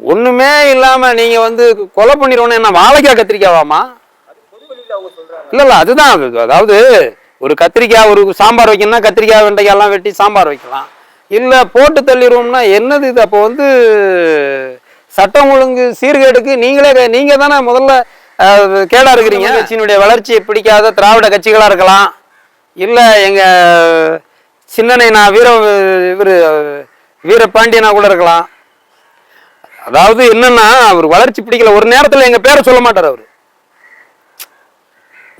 ஒண்ணுமே இல்லாம நீங்க வந்து கொலை பண்ணிடுவோன்னு என்ன வாழைக்காய் கத்திரிக்காவாமா இல்ல இல்ல அதுதான் அதாவது ஒரு கத்திரிக்காய் ஒரு சாம்பார் வைக்கணும்னா கத்திரிக்காய் வெண்டைக்காய் எல்லாம் வெட்டி சாம்பார் வைக்கலாம். இல்ல போட்டு தள்ளிடுவோம்னா என்னது இது? அப்போ வந்து சட்டம் ஒழுங்கு சீர்கேடுக்கு நீங்களே நீங்க தானே முதல்ல கேடா இருக்கிறீங்க. கட்சியினுடைய வளர்ச்சியை பிடிக்காத திராவிட கட்சிகளா இருக்கலாம். இல்ல எங்க சின்னனை நான் வீர இவர் வீரபாண்டியனா கூட இருக்கலாம். அதாவது என்னன்னா அவர் வளர்ச்சி பிடிக்கல. ஒரு நேரத்துல எங்க பேரை சொல்ல மாட்டார் அவர்.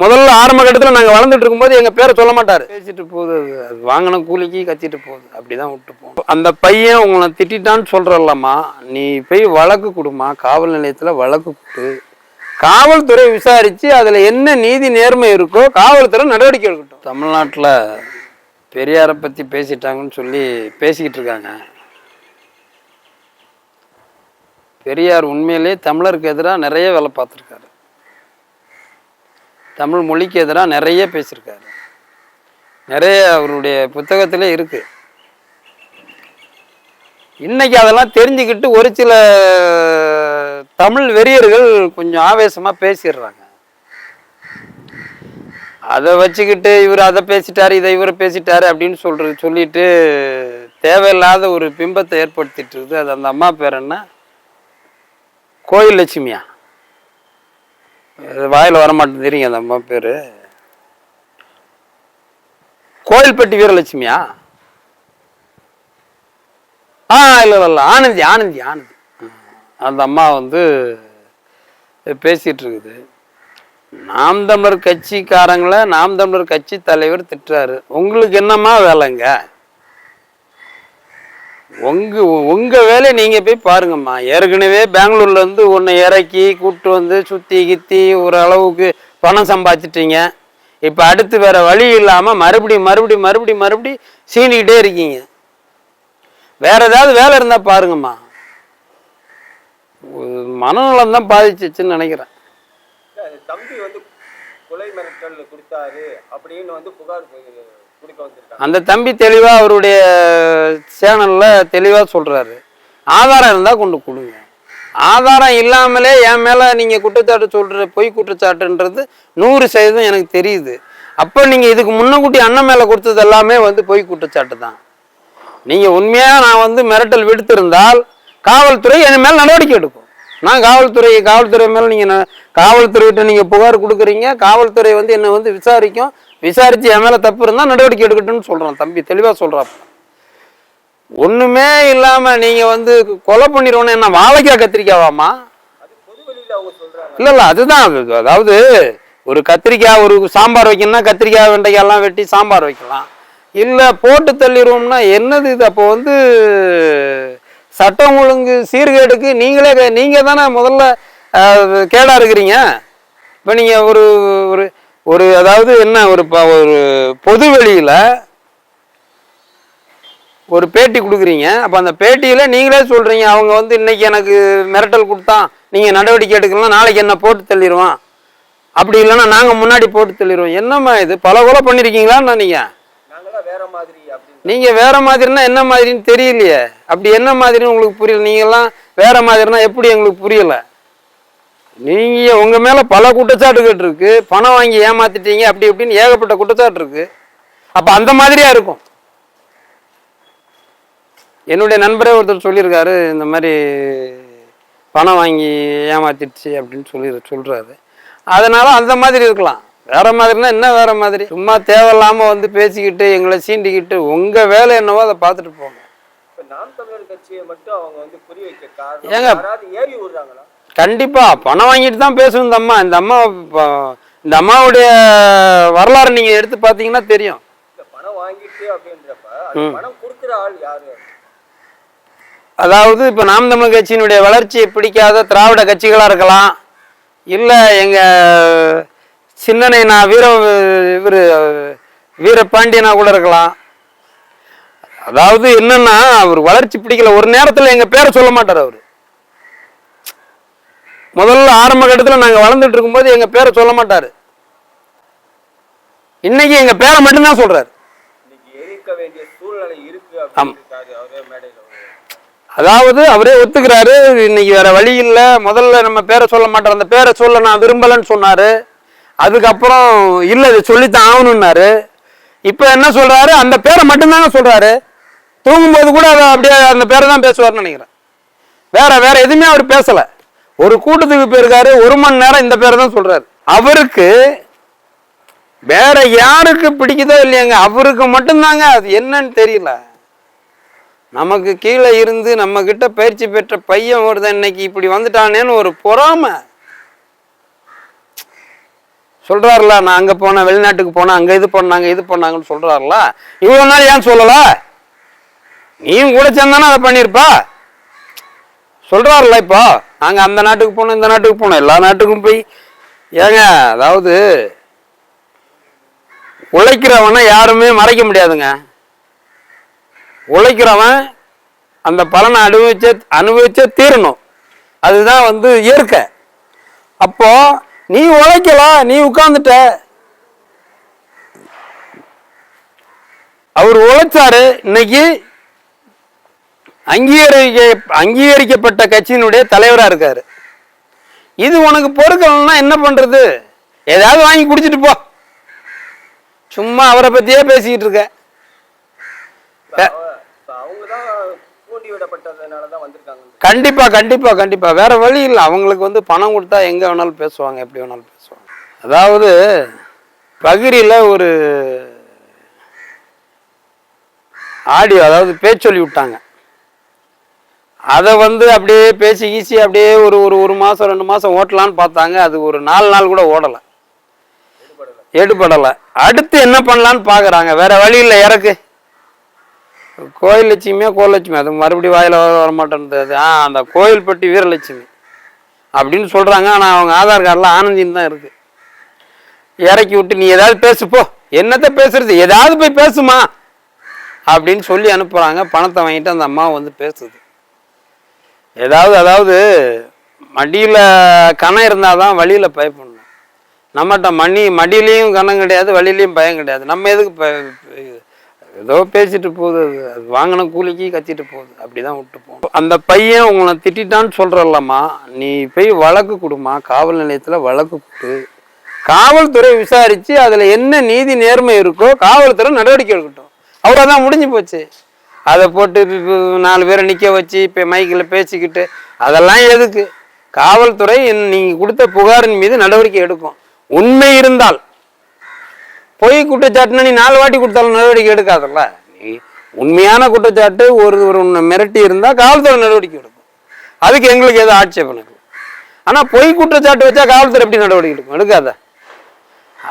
முதல்ல ஆரம்ப கட்டத்தில் நாங்கள் வளர்ந்துட்டு இருக்கும்போது எங்கள் பேரை சொல்ல மாட்டார். பேசிட்டு போகுது அது. வாங்கின கூலிக்கு கத்திட்டு போகுது. அப்படிதான் விட்டு போகும் அந்த பையன் உங்களை திட்டான்னு சொல்கிறல்லம்மா நீ போய் வழக்கு கொடுமா காவல் நிலையத்தில் வழக்கு கொடு. காவல்துறை விசாரித்து அதில் என்ன நீதி நேர்மை இருக்கோ காவல்துறை நடவடிக்கை எடுக்கட்டும். தமிழ்நாட்டில் பெரியாரை பற்றி பேசிட்டாங்கன்னு சொல்லி பேசிக்கிட்டு இருக்காங்க. பெரியார் உண்மையிலேயே தமிழருக்கு எதிராக நிறைய வேலை பார்த்துருக்காரு. தமிழ் மொழிக்கு எதிராக நிறைய பேசியிருக்காரு. நிறைய அவருடைய புத்தகத்திலே இருக்குது இன்னைக்கு அதெல்லாம் தெரிஞ்சுக்கிட்டு ஒரு சில தமிழ் வெறியர்கள் கொஞ்சம் ஆவேசமாக பேசிடுறாங்க. அதை வச்சுக்கிட்டு இவர் அதை பேசிட்டாரு இதை இவர் பேசிட்டாரு அப்படின்னு சொல்றது சொல்லிட்டு தேவையில்லாத ஒரு பிம்பத்தை ஏற்படுத்திட்டு இருக்குது. அது அந்த அம்மா பேர் என்ன? கோயில் லட்சுமியா? வாயில் வரமாட்டேன் வர தெரியுங்க அந்த அம்மா பேர். கோயில்பட்டி வீரலட்சுமியா? ஆ இல்லை இல்லை ஆனந்தி ஆனந்தி ஆனந்தி. அந்த அம்மா வந்து பேசிகிட்டு இருக்குது நாம் தமிழர் கட்சிக்காரங்களை நாம் தமிழர் கட்சி தலைவர் திட்டுறாரு. உங்களுக்கு என்னம்மா வேலைங்க? உங்க உங்க வேலையை நீங்க போய் பாருங்கம்மா. ஏற்கனவே பெங்களூர்ல இருந்து உன்னை இறக்கி கூப்பிட்டு வந்து சுத்தி கித்தி ஒரு அளவுக்கு பணம் சம்பாதிச்சிட்டீங்க. இப்ப அடுத்து வேற வழி இல்லாம மறுபடியும் மறுபடியும் மறுபடியும் மறுபடியும் சீனிக்கிட்டே இருக்கீங்க. வேற ஏதாவது வேலை இருந்தா பாருங்கம்மா. மனநலம் தான் பாதிச்சிச்சுன்னு நினைக்கிறேன். தம்பி வந்து கொலை மிரட்டல் கொடுத்தாரு அப்படின்னு வந்து புகார் அந்த தம்பி தெளிவாக அவருடைய சேனலில் தெளிவாக சொல்கிறாரு ஆதாரம் இருந்தால் கொண்டு கொடுங்க. ஆதாரம் இல்லாமலே என் மேலே நீங்கள் குற்றச்சாட்டு சொல்கிற பொய் குற்றச்சாட்டுன்றது நூறு சதவீதம் எனக்கு தெரியுது. அப்போ நீங்கள் இதுக்கு முன்னக்கூட்டி அண்ணன் மேலே கொடுத்தது எல்லாமே வந்து பொய் குற்றச்சாட்டு தான். நீங்கள் உண்மையாக நான் வந்து மிரட்டல் விடுத்திருந்தால் காவல்துறை என் மேலே நடவடிக்கை எடுக்கும். நான் காவல்துறை காவல்துறை மேலே நீங்கள் காவல்துறைகிட்ட நீங்கள் புகார் கொடுக்குறீங்க. காவல்துறை வந்து என்னை வந்து விசாரிக்கும். விசாரித்து என் மேலே தப்பு இருந்தால் நடவடிக்கை எடுக்கட்டும்னு சொல்கிறான் தம்பி. தெளிவாக சொல்கிறான் ஒண்ணுமே இல்லாம நீங்க வந்து கொலை பண்ணிடுவோன்னு என்ன வாழைக்காய் கத்திரிக்காவாமா இல்லை இல்லை இல்ல இல்ல அதுதான். அது. அதாவது ஒரு கத்திரிக்காய் ஒரு சாம்பார் வைக்கணும்னா கத்திரிக்காய் வெண்டைக்காய் எல்லாம் வெட்டி சாம்பார் வைக்கலாம். இல்ல போட்டு தள்ளிடுவோம்னா என்னது இது? அப்போ வந்து சட்டம் ஒழுங்கு சீர்கேடுக்கு நீங்களே நீங்க தானே முதல்ல கேடாக கேடா இருக்கிறீங்க. இப்போ நீங்க ஒரு ஒரு ஒரு அதாவது என்ன ஒரு ஒரு பொது வெளியில ஒரு பேட்டி கொடுக்குறீங்க. அப்போ அந்த பேட்டியில் நீங்களே சொல்கிறீங்க அவங்க வந்து இன்னைக்கு எனக்கு மிரட்டல் கொடுத்தான் நீங்கள் நடவடிக்கை எடுக்கலாம் நாளைக்கு என்ன போட்டு தள்ளிடுவான் அப்படி இல்லைன்னா நாங்கள் முன்னாடி போட்டு தள்ளிடுவோம் என்னம்மா இது? பல கொலை பண்ணியிருக்கீங்களான்னு நீங்கள் வேற மாதிரி நீங்கள் வேற மாதிரினா என்ன மாதிரின்னு தெரியலையே. அப்படி என்ன மாதிரின்னு உங்களுக்கு புரியல? நீங்கள்லாம் வேற மாதிரினா எப்படி எங்களுக்கு புரியல? நீங்கள் உங்கள் மேலே பல குற்றச்சாட்டுகள் இருக்கு. பணம் வாங்கி ஏமாத்திட்டீங்க அப்படி இப்படின்னு ஏகப்பட்ட குற்றச்சாட்டு இருக்கு. அப்போ அந்த மாதிரியா இருக்கும். என்னுடைய நண்பரே ஒருத்தர் சொல்லியிருக்காரு இந்த மாதிரி பணம் வாங்கி ஏமாத்திடுச்சு அப்படின்னு சொல்லி சொல்றாரு. அதனால அந்த மாதிரி இருக்கலாம். வேற மாதிரினா என்ன வேற மாதிரி? சும்மா தேவையில்லாம வந்து பேசிக்கிட்டு எங்களை சீண்டிக்கிட்டு உங்க வேலை என்னவோ அதை பார்த்துட்டு போங்க. ஏங்க? யாராவது ஏறி விடுறாங்களா கண்டிப்பா. பணம் வாங்கிட்டு தான் பேசும் இந்த அம்மா. இந்த அம்மா இந்த அம்மாவுடைய வரலாறு நீங்க எடுத்து பார்த்தீங்கன்னா தெரியும். அதாவது இப்போ நாம் தமிழ் கட்சியினுடைய வளர்ச்சியை பிடிக்காத திராவிட கட்சிகளாக இருக்கலாம். இல்லை எங்கள் சின்னனை நான் வீர இவர் வீரபாண்டியனா கூட இருக்கலாம். அதாவது என்னன்னா அவர் வளர்ச்சி பிடிக்கல. ஒரு நேரத்தில் எங்கள் பேரை சொல்ல மாட்டார் அவர். முதல்ல ஆரம்ப கட்டத்தில் நாங்கள் வளர்ந்துட்டு இருக்கும்போது எங்கள் பேரை சொல்ல மாட்டார். இன்னைக்கு எங்கள் பேரை மட்டும்தான் சொல்கிறார். அதாவது அவரே ஒத்துக்கிறாரு இன்னைக்கு வேற வழி இல்லை. முதல்ல நம்ம பேரை சொல்ல மாட்டோம் அந்த பேரை சொல்ல நான் விரும்பலன்னு சொன்னாரு. அதுக்கப்புறம் இல்லை இதை சொல்லித்தான் ஆகணும்னாரு. இப்போ என்ன சொல்றாரு? அந்த பேரை மட்டும்தாங்க சொல்றாரு. தூங்கும்போது கூட அதை அப்படியே அந்த பேரை தான் பேசுவார்னு நினைக்கிறேன். வேற வேற எதுவுமே அவர் பேசல. ஒரு கூட்டத்துக்கு போயிருக்காரு ஒரு மணி நேரம் இந்த பேரை தான் சொல்றாரு. அவருக்கு வேற யாருக்கு பிடிக்குதோ இல்லையாங்க அவருக்கு மட்டும்தாங்க அது என்னன்னு தெரியல. நமக்கு கீழே இருந்து நம்ம கிட்ட பயிற்சி பெற்ற பையன் ஒருத்தன் இன்னைக்கு இப்படி வந்துட்டானேன்னு ஒரு பொறாமை. சொல்றாருல நான் அங்க போனேன் வெளிநாட்டுக்கு போனேன் அங்க இது பண்ணாங்க இது பண்ணாங்கன்னு சொல்றாருல. இவ்வளவு நாள் ஏன் சொல்லல? நீயும் கூட சேர்ந்தானே அதை பண்ணியிருப்பா? சொல்கிறாருல்ல இப்போ? நாங்கள் அந்த நாட்டுக்கு போனோம் இந்த நாட்டுக்கு போனோம். எல்லா நாட்டுக்கும் போய் ஏங்க அதாவது உழைக்கிறவனை யாருமே மறைக்க முடியாதுங்க. உழைக்கிறவன் அந்த பலனை அனுபவிச்சே அனுபவிச்சே தீரணும். அதுதான் வந்து இயற்கை. அப்போ நீ உழைக்கல? நீ உட்கார்ந்துட்ட. அவர் உழைச்சாரு. இன்னைக்கு அங்கீகரிக்க அங்கீகரிக்கப்பட்ட கட்சியினுடைய தலைவரா இருக்காரு. இது உனக்கு பொறுக்கலன்னா என்ன பண்றது? ஏதாவது வாங்கி குடிச்சிட்டு போ. சும்மா அவரை பத்தியே பேசிக்கிட்டு இருக்க. கண்டிப்பா கண்டிப்பா கண்டிப்பா. வேற வழி இல்லை. அவங்களுக்கு வந்து பணம் கொடுத்தா எங்க வேணாலும் பேசுவாங்க எப்படி வேணாலும் பேசுவாங்க. அதாவது பகிரில ஒரு ஆடியோ அதாவது பேச்சொல்லி விட்டாங்க. அதை வந்து அப்படியே பேசி ஈஸி அப்படியே ஒரு ஒரு ஒரு மாதம் ரெண்டு மாதம் ஓட்டலான்னு பார்த்தாங்க. அது ஒரு நாலு நாள் கூட ஓடலை. எடுபடலை. அடுத்து என்ன பண்ணலான்னு பார்க்குறாங்க. வேறு வழி இல்லை இறக்கு. கோயில் லட்சுமியா கோலட்சுமி அது மறுபடியும் வாயில் வர வரமாட்டேன்றது ஆ அந்த கோயில்பட்டி வீரலட்சுமி அப்படின்னு சொல்கிறாங்க ஆனால் அவங்க ஆதார் கார்டில் ஆனந்தின்னு தான் இருக்குது இறக்கி விட்டு நீ ஏதாவது பேசு போ. என்னத்த பேசுறது? ஏதாவது போய் பேசுமா. அப்படின்னு சொல்லி அனுப்புகிறாங்க பணத்தை வாங்கிட்டு அந்த அம்மா வந்து பேசுது. ஏதாவது அதாவது மடியில் கணம் இருந்தால் தான் வழியில் பயப்படணும். நம்மகிட்ட மணி மடியிலையும் கணம் கிடையாது வழியிலையும் பயம் கிடையாது. நம்ம எதுக்கு ப- ஏதோ பேசிட்டு போகுது அது. வாங்கின கூலிக்கு கத்திட்டு போகுது. அப்படி தான் விட்டு போகணும். அந்த பையன் உங்களை திட்டான்னு சொல்கிறல்லம்மா நீ போய் வழக்கு கொடுமா காவல் நிலையத்தில் வழக்கு கொடு. காவல்துறை விசாரித்து அதில் என்ன நீதி நேர்மை இருக்கோ காவல்துறை நடவடிக்கை எடுக்கட்டும். அவ்வளோதான் முடிஞ்சு போச்சு. அதை போட்டு நாலு பேரை நிற்க வச்சு இப்போ மைக்கில் பேசிக்கிட்டு அதெல்லாம் எதுக்கு? காவல்துறை நீங்கள் கொடுத்த புகாரின் மீது நடவடிக்கை எடுக்கும். உண்மை இருந்தால் பொய் குற்றச்சாட்டுனா நீ நாலு வாட்டி கொடுத்தாலும் நடவடிக்கை எடுக்காதல்ல. நீ உண்மையான குற்றச்சாட்டு ஒரு ஒரு உன்னை மிரட்டி இருந்தால் காவல்துறை நடவடிக்கை எடுக்கும். அதுக்கு எங்களுக்கு எதுவும் ஆட்சேபம் இல்லை. ஆனால் பொய் குற்றச்சாட்டு வச்சா காவல்துறை எப்படி நடவடிக்கை எடுக்கும்? எடுக்காத.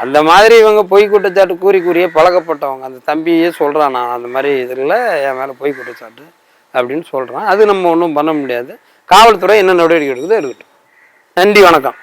அந்த மாதிரி இவங்க பொய் குற்றச்சாட்டு கூறி கூறியே பழக்கப்பட்டவங்க. அந்த தம்பியே சொல்கிறான் நான் அந்த மாதிரி இதில் என் மேலே பொய் குற்றச்சாட்டு அப்படின்னு சொல்கிறான் அது நம்ம ஒன்றும் பண்ண முடியாது. காவல்துறை என்ன நடவடிக்கை எடுக்குதோ எடுக்கட்டும். நன்றி வணக்கம்.